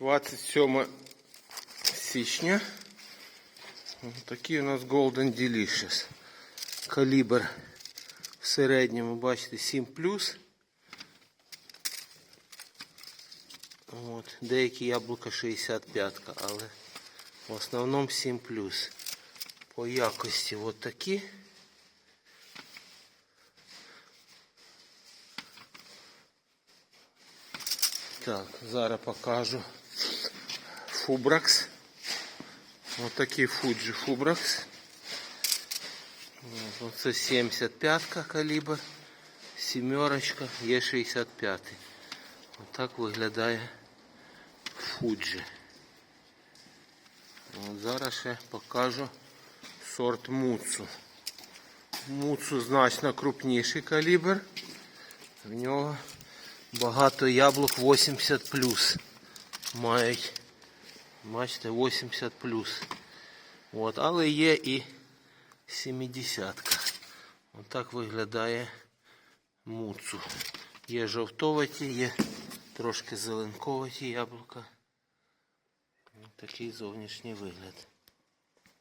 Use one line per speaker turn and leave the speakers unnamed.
27 січня. Ось Такий у нас Golden Delicious. Калібр в середньому, бачите, 7 От, деякі яблука 65, але в основному 7 По якості от такі. Так, зараз покажу Фубракс. Ось такий Fuji Фубракс. От, Оце 75 калібр, сімерочка, є 65. Отак виглядає Fuji. От зараз ще покажу сорт Муцу. Муцу значно крупніший калібр. В нього Багато яблук 80 мають. Бачите, 80 От, але є і 70-ка. Отак виглядає муцу. Є жовтоваті, є трошки зеленковаті яблука. Такий зовнішній вигляд.